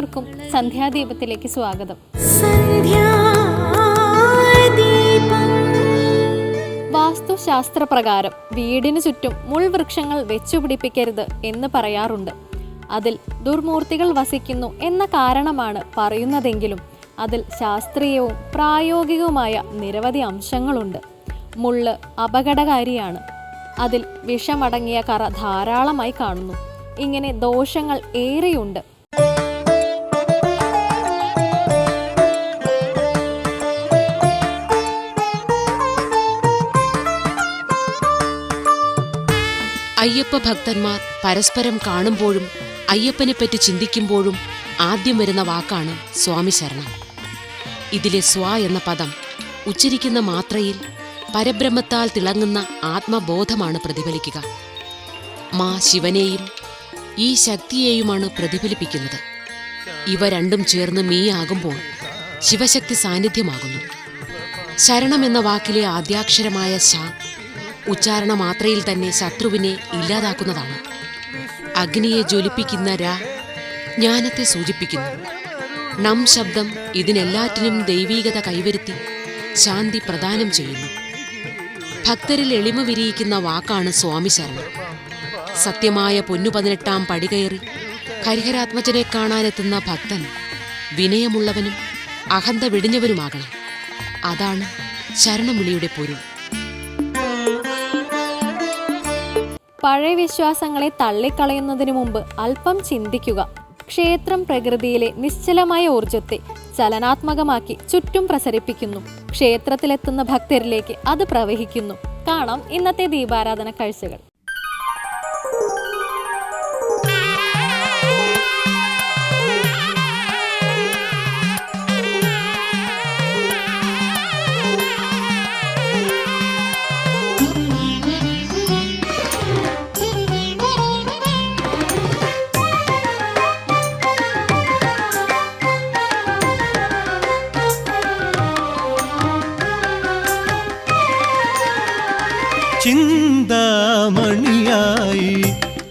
ഏവർക്കും സന്ധ്യാദീപത്തിലേക്ക് സ്വാഗതം. വാസ്തുശാസ്ത്ര വാസ്തുശാസ്ത്രപ്രകാരം വീടിനു ചുറ്റും മുൾവൃക്ഷങ്ങൾ വെച്ചുപിടിപ്പിക്കരുത് എന്ന് പറയാറുണ്ട്. അതിൽ ദുർമൂർത്തികൾ വസിക്കുന്നു എന്ന കാരണമാണ് പറയുന്നതെങ്കിലും അതിൽ ശാസ്ത്രീയവും പ്രായോഗികവുമായ നിരവധി അംശങ്ങളുണ്ട്. മുള്ള് അപകടകാരിയാണ്. അതിൽ വിഷമടങ്ങിയ കറ ധാരാളമായി കാണുന്നു. ഇങ്ങനെ ദോഷങ്ങൾ ഏറെയുണ്ട്. അയ്യപ്പ ഭക്തന്മാർ പരസ്പരം കാണുമ്പോഴും അയ്യപ്പനെപ്പറ്റി ചിന്തിക്കുമ്പോഴും ആദ്യം വരുന്ന വാക്കാണ് സ്വാമി ശരണം. ഇതിലെ സ്വ എന്ന പദം ഉച്ചരിക്കുന്ന മാത്രയിൽ പരബ്രഹ്മത്താൽ തിളങ്ങുന്ന ആത്മബോധമാണ് പ്രതിഫലിക്കുക. മാ ശിവനെയും ഈ ശക്തിയെയുമാണ് പ്രതിഫലിപ്പിക്കുന്നത്. ഇവ രണ്ടും ചേർന്ന് മീ ആകുമ്പോൾ ശിവശക്തി സാന്നിധ്യമാകുന്നു. ശരണം എന്ന വാക്കിലെ ആദ്യാക്ഷരമായ ശ ഉച്ചാരണ മാത്രയിൽ തന്നെ ശത്രുവിനെ ഇല്ലാതാക്കുന്നതാണ്. അഗ്നിയെ ജ്വലിപ്പിക്കുന്ന ര ജ്ഞാനത്തെ സൂചിപ്പിക്കുന്നു. നം ശബ്ദം ഇതിനെല്ലാറ്റിനും ദൈവീകത കൈവരുത്തി ശാന്തി പ്രദാനം ചെയ്യുന്നു. ഭക്തരിൽ എളിമ വിരിയിക്കുന്ന വാക്കാണ് സ്വാമി ശരണം. സത്യമായ പൊന്നു പതിനെട്ടാം പടി കയറി ഹരിഹരാത്മജനെ കാണാനെത്തുന്ന ഭക്തൻ വിനയമുള്ളവനും അഹന്ത വിടിഞ്ഞവനുമാകണം. അതാണ് ശരണമുളിയുടെ പൊരുൾ. പഴയ വിശ്വാസങ്ങളെ തള്ളിക്കളയുന്നതിനു മുമ്പ് അല്പം ചിന്തിക്കുക. ക്ഷേത്രം പ്രകൃതിയിലെ നിശ്ചലമായ ഊർജത്തെ ചലനാത്മകമാക്കി ചുറ്റും പ്രസരിപ്പിക്കുന്നു. ക്ഷേത്രത്തിലെത്തുന്ന ഭക്തരിലേക്ക് അത് പ്രവഹിക്കുന്നു. കാണാം ഇന്നത്തെ ദീപാരാധന കാഴ്ചകൾ.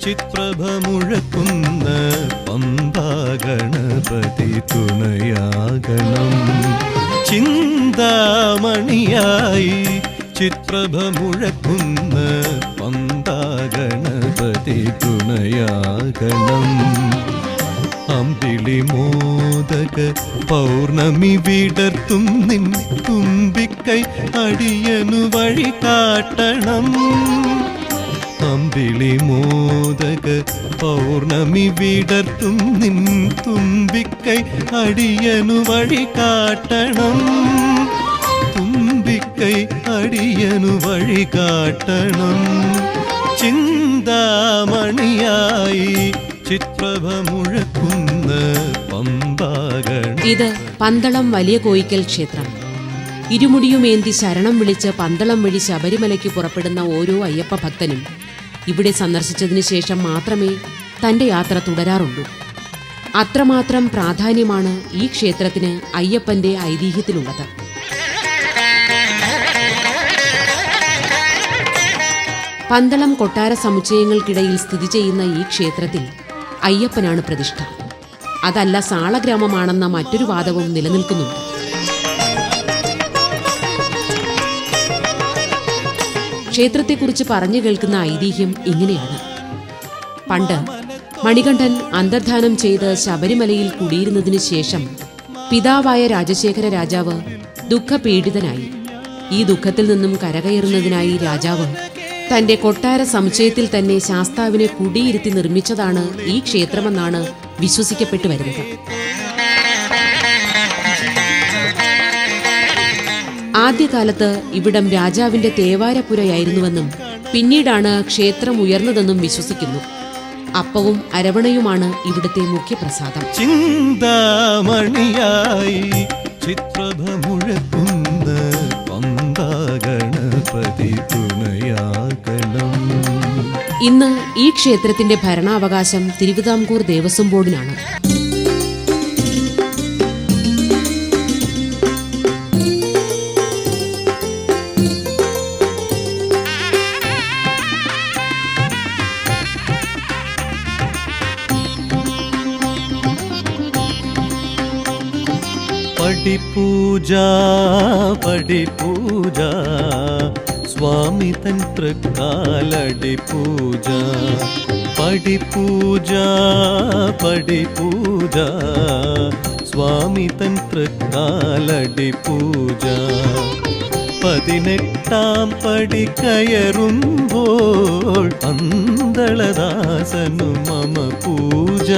ചിത്രഭ മുഴക്കുന്ന പമ്പാഗണപതി തുണയാകണം. ചിന്താമണിയായി ചിത്രഭ മുഴക്കുന്ന പമ്പാഗണപതി തുണയാകണം. അമ്പിളി മോദക പൗർണമി വിടർത്തും നിൻ തുമ്പിക്കൈ അടിയനു വഴി കാട്ടണം. അമ്പിളി മോദക പൗർണമി വിടർത്തും നിൻ തുമ്പിക്കൈ അടിയനു വഴി കാട്ടണം. തുമ്പിക്കൈ അടിയനു വഴി കാട്ടണം. ചിന്താമണിയായി ചിത്രഭ മുഴക്കുന്ന പമ്പാകണം. ഇത് പന്തളം വലിയ കോയിക്കൽ ക്ഷേത്രം. ഇരുമുടിയുമേന്തി ശരണം വിളിച്ച് പന്തളം വഴി ശബരിമലയ്ക്ക് പുറപ്പെടുന്ന ഓരോ അയ്യപ്പ ഭക്തനും ഇവിടെ സന്ദർശിച്ചതിന് ശേഷം മാത്രമേ തന്റെ യാത്ര തുടരാറുള്ളൂ. അത്രമാത്രം പ്രാധാന്യമാണ് ഈ ക്ഷേത്രത്തിന് അയ്യപ്പന്റെ ഐതിഹ്യത്തിലുള്ളത്. പന്തളം കൊട്ടാര സമുച്ചയങ്ങൾക്കിടയിൽ സ്ഥിതി ചെയ്യുന്ന ഈ ക്ഷേത്രത്തിൽ അയ്യപ്പനാണ് പ്രതിഷ്ഠ. അതല്ല സാളഗ്രാമമാണെന്ന മറ്റൊരു വാദവും നിലനിൽക്കുന്നുണ്ട്. ക്ഷേത്രത്തെക്കുറിച്ച് പറഞ്ഞു കേൾക്കുന്ന ഐതിഹ്യം ഇങ്ങനെയാണ്. പണ്ട് മണികണ്ഠൻ അന്തർധാനം ചെയ്ത് ശബരിമലയിൽ കുടിയിരുന്നതിന് ശേഷം പിതാവായ രാജശേഖര രാജാവ് ദുഃഖപീഡിതനായി. ഈ ദുഃഖത്തിൽ നിന്നും കരകയറുന്നതിനായി രാജാവ് തന്റെ കൊട്ടാര സമുച്ചയത്തിൽ തന്നെ ശാസ്താവിനെ കുടിയിരുത്തി നിർമ്മിച്ചതാണ് ഈ ക്ഷേത്രമെന്നാണ് വിശ്വസിക്കപ്പെട്ടു വരുന്നത്. ആദ്യകാലത്ത് ഇവിടം രാജാവിന്റെ തേവാരപ്പുരയായിരുന്നുവെന്നും പിന്നീടാണ് ക്ഷേത്രം ഉയർന്നതെന്നും വിശ്വസിക്കുന്നു. അപ്പവും അരവണയുമാണ് ഇവിടുത്തെ മുഖ്യപ്രസാദം. ചിന്താമണിയായി തുണയാകണം ഇന്ന് ഈ ക്ഷേത്രത്തിന്റെ ഭരണാവകാശം തിരുവിതാംകൂർ ദേവസ്വം ബോർഡിനാണ്. പടിപൂജ പടിപൂജ സ്വാമി തൻ തൃക്കാലടി പൂജ പടിപൂജ പടിപൂജ സ്വാമി തൻ തൃക്കാലടി പൂജ പതിനെട്ടാം പടി കയറുമ്പോൾ പന്തളദാസനു മമ പൂജ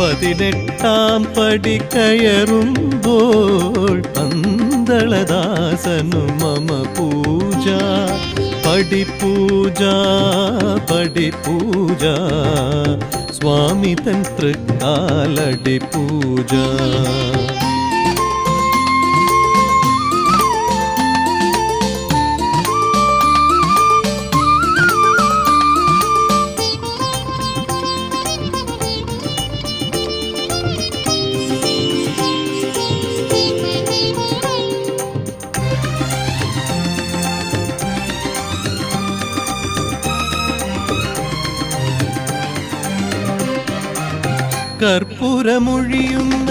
പതിനെട്ടാം പടി കയറുമ്പോൾ പന്തളദാസനു മമ പൂജ. പടി പൂജ പടി പൂജ. സ്വാമി തൃക്കാലടി പൂജ. കർപ്പൂരമൊഴിയുന്ന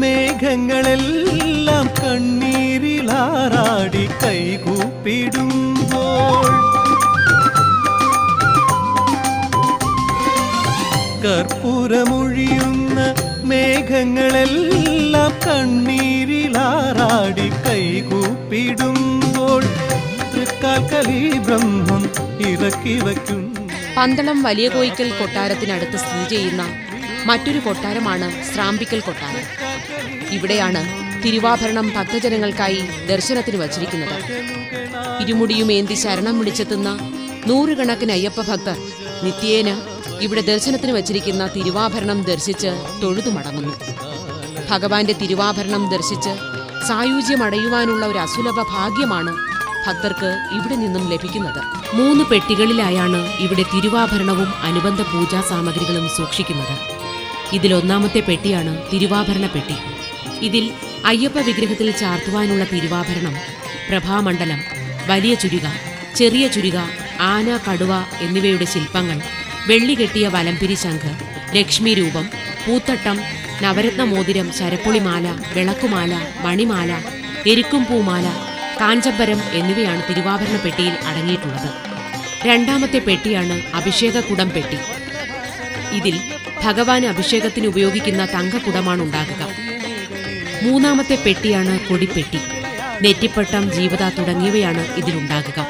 മേഘങ്ങളെല്ലാം കണ്ണീരിലാറാടി കൈകൂപ്പിടുമ്പോൾ കർപ്പൂരമൊഴിയുന്ന മേഘങ്ങളെല്ലാം കണ്ണീരിലാറാടി കൈകൂപ്പിടുമ്പോൾ തൃക്കാൽക്കലി ബ്രഹ്മം ഇറക്കി വയ്ക്കും. പന്തളം വലിയ കോയിക്കൽ കൊട്ടാരത്തിനടുത്ത് സ്ഥിതി ചെയ്യുന്ന മറ്റൊരു കൊട്ടാരമാണ് ശ്രാമ്പിക്കൽ കൊട്ടാരം. ഇവിടെയാണ് തിരുവാഭരണം ഭക്തജനങ്ങൾക്കായി ദർശനത്തിന് വച്ചിരിക്കുന്നത്. ഇരുമുടിയുമേന്തി ശരണം വിളിച്ചെത്തുന്ന നൂറുകണക്കിന് അയ്യപ്പ ഭക്തർ നിത്യേന ഇവിടെ ദർശനത്തിന് വച്ചിരിക്കുന്ന തിരുവാഭരണം ദർശിച്ച് തൊഴുതു മടങ്ങുന്നു. ഭഗവാന്റെ തിരുവാഭരണം ദർശിച്ച് സായുജ്യമടയുവാനുള്ള ഒരു അസുലഭ ഭാഗ്യമാണ് ഭക്തർക്ക് ഇവിടെ നിന്നും ലഭിക്കുന്നത്. മൂന്ന് പെട്ടികളിലായാണ് ഇവിടെ തിരുവാഭരണവും അനുബന്ധ പൂജാ സാമഗ്രികളും സൂക്ഷിക്കുന്നത്. ഇതിലൊന്നാമത്തെ പെട്ടിയാണ് തിരുവാഭരണ പെട്ടി. ഇതിൽ അയ്യപ്പ വിഗ്രഹത്തിൽ ചാർത്തുവാനുള്ള തിരുവാഭരണം പ്രഭാമണ്ഡലം വലിയ ചുരിക ചെറിയ ചുരിക ആന കടുവ എന്നിവയുടെ ശില്പങ്ങൾ വെള്ളി കെട്ടിയ വലംപിരി ശംഖ് ലക്ഷ്മി രൂപം പൂത്തട്ടം നവരത്ന മോതിരം ശരപ്പൊളിമാല വിളക്കുമാല മണിമാല എരിക്കും പൂമാല കാഞ്ചമ്പരം എന്നിവയാണ് തിരുവാഭരണ പെട്ടിയിൽ അടങ്ങിയിട്ടുള്ളത്. രണ്ടാമത്തെ പെട്ടിയാണ് അഭിഷേകക്കുടം പെട്ടി. ഇതിൽ ഭഗവാന് അഭിഷേകത്തിന് ഉപയോഗിക്കുന്ന തങ്കക്കുടമാണ് ഉണ്ടാകുക മൂന്നാമത്തെ പെട്ടിയാണ് കൊടിപ്പെട്ടി. നെറ്റിപ്പട്ടം ജീവത തുടങ്ങിയവയാണ് ഇതിലുണ്ടാകുക.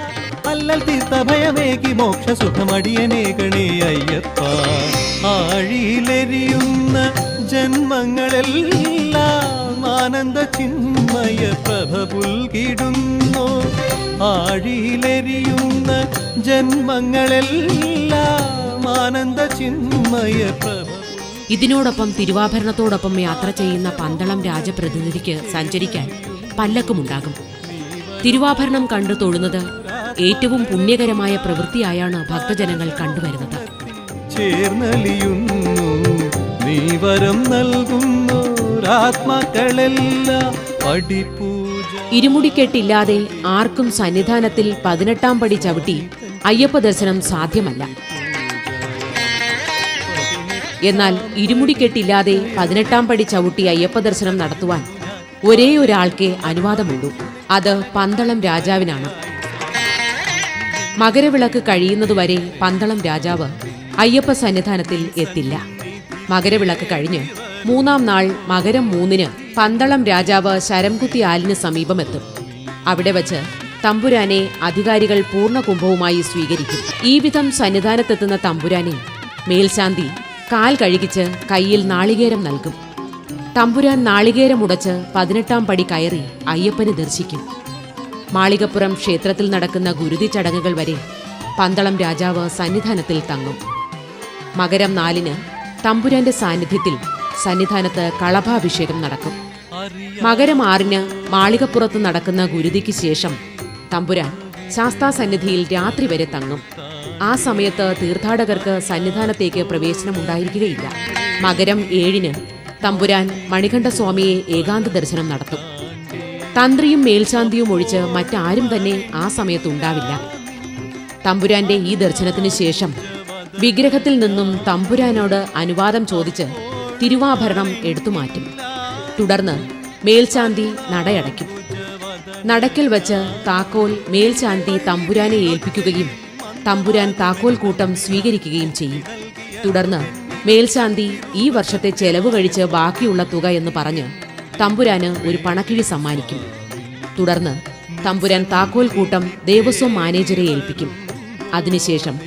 അല്ലൽ തീർത്ത ഭയമേകി മോക്ഷസുഖമടിയനേ അയ്യപ്പ. ആഴിയിലെരിയുന്ന ജന്മങ്ങളെല്ലാം ആനന്ദ ചിന്മയ പ്രഭ ആഴിയിലെരിയുന്ന ജന്മങ്ങളെല്ലാം ആനന്ദ ചിന്മയ പ്രഭ. ഇതിനോടൊപ്പം തിരുവാഭരണത്തോടൊപ്പം യാത്ര ചെയ്യുന്ന പന്തളം രാജപ്രതിനിധിക്ക് സഞ്ചരിക്കാൻ പല്ലക്കുമുണ്ടാകും. തിരുവാഭരണം കണ്ടു തൊഴുന്നത് ഏറ്റവും പുണ്യകരമായ പ്രവൃത്തിയായാണ് ഭക്തജനങ്ങൾ കണ്ടുവരുന്നത്. ചേർന്നലിയുന്നു നീ വരം നൽകുന്നു ആത്മാക്കളെല്ലാം പടിപൂജ ഇരുമുടിക്കെട്ടില്ലാതെ ആർക്കും സന്നിധാനത്തിൽ പതിനെട്ടാം പടി ചവിട്ടി അയ്യപ്പ ദർശനം സാധ്യമല്ല. എന്നാൽ ഇരുമുടിക്കെട്ടില്ലാതെ പതിനെട്ടാം പടി ചവിട്ടി അയ്യപ്പ ദർശനം നടത്തുവാൻ ഒരേ ഒരാൾക്കേ അനുവാദമുള്ളൂ. അത് പന്തളം രാജാവിനാണ്. മകരവിളക്ക് കഴിയുന്നതുവരെ പന്തളം രാജാവ് അയ്യപ്പ സന്നിധാനത്തിൽ എത്തില്ല. മകരവിളക്ക് കഴിഞ്ഞ് മൂന്നാം നാൾ മകരം മൂന്നിന് പന്തളം രാജാവ് ശരംകുത്തി ആലിന് സമീപമെത്തും അവിടെ വച്ച് തമ്പുരാനെ അധികാരികൾ പൂർണ കുംഭവുമായി സ്വീകരിക്കും. ഈ വിധം സന്നിധാനത്തെത്തുന്ന തമ്പുരാനെ മേൽശാന്തി കാൽ കഴുകിച്ച് കയ്യിൽ നാളികേരം നൽകും. തമ്പുരാൻ നാളികേരം ഉടച്ച് പതിനെട്ടാം പടി കയറി അയ്യപ്പന് ദർശിക്കും. മാളികപ്പുറം ക്ഷേത്രത്തിൽ നടക്കുന്ന ഗുരുതി ചടങ്ങുകൾ വരെ പന്തളം രാജാവ് സന്നിധാനത്തിൽ തങ്ങും. മകരം നാലിന് തമ്പുരാന്റെ സാന്നിധ്യത്തിൽ സന്നിധാനത്ത് കളഭാഭിഷേകം നടക്കും. മകരം ആറിന് മാളികപ്പുറത്ത് നടക്കുന്ന ഗുരുതിക്ക് ശേഷം തമ്പുരാൻ ശാസ്താ സന്നിധിയിൽ രാത്രി വരെ തങ്ങും. ആ സമയത്ത് തീർത്ഥാടകർക്ക് സന്നിധാനത്തേക്ക് പ്രവേശനം ഉണ്ടായിരിക്കുകയില്ല മകരം ഏഴിന് തമ്പുരാൻ മണികണ്ഠസ്വാമിയെ ഏകാന്ത ദർശനം നടത്തും. തന്ത്രിയും മേൽശാന്തിയും ഒഴിച്ച് മറ്റാരും തന്നെ ആ സമയത്ത് ഉണ്ടാവില്ല തമ്പുരാന്റെ ഈ ദർശനത്തിന് ശേഷം വിഗ്രഹത്തിൽ നിന്നും തമ്പുരാനോട് അനുവാദം ചോദിച്ച് തിരുവാഭരണം എടുത്തുമാറ്റും തുടർന്ന് മേൽശാന്തി നടയടയ്ക്കും. നടക്കൽ വച്ച് താക്കോൽ മേൽശാന്തി തമ്പുരാനെ ഏൽപ്പിക്കുകയും തമ്പുരാൻ താക്കോൽ കൂട്ടം സ്വീകരിക്കുകയും ചെയ്യും. തുടർന്ന് മേൽശാന്തി ഈ വർഷത്തെ ചെലവ് കഴിച്ച് ബാക്കിയുള്ള തുക എന്ന് പറഞ്ഞ് തമ്പുരാന് ഒരു പണക്കിഴി സമ്മാനിക്കും. തുടർന്ന് തമ്പുരാൻ താക്കോൽ കൂട്ടം ദേവസ്വം മാനേജരെ ഏൽപ്പിക്കും. അതിനുശേഷം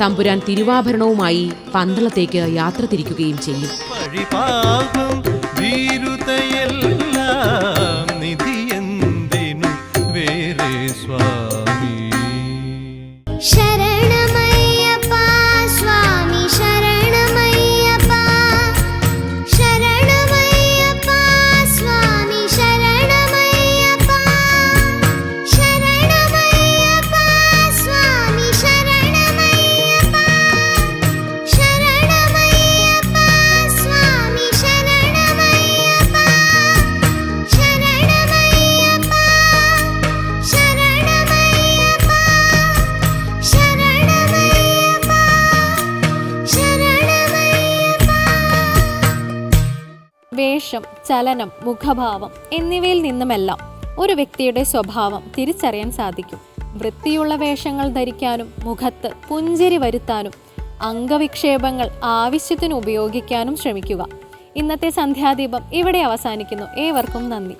തമ്പുരാൻ തിരുവാഭരണവുമായി പന്തളത്തേക്ക് യാത്ര തിരിക്കുകയും ചെയ്യും. വേഷം ചലനം മുഖഭാവം എന്നിവയിൽ നിന്നുമെല്ലാം ഒരു വ്യക്തിയുടെ സ്വഭാവം തിരിച്ചറിയാൻ സാധിക്കും. വൃത്തിയുള്ള വേഷങ്ങൾ ധരിക്കാനും മുഖത്ത് പുഞ്ചിരി വരുത്താനും അംഗവിക്ഷേപങ്ങൾ ആവശ്യത്തിന് ഉപയോഗിക്കാനും ശ്രമിക്കുക. ഇന്നത്തെ സന്ധ്യാദീപം ഇവിടെ അവസാനിക്കുന്നു. ഏവർക്കും നന്ദി.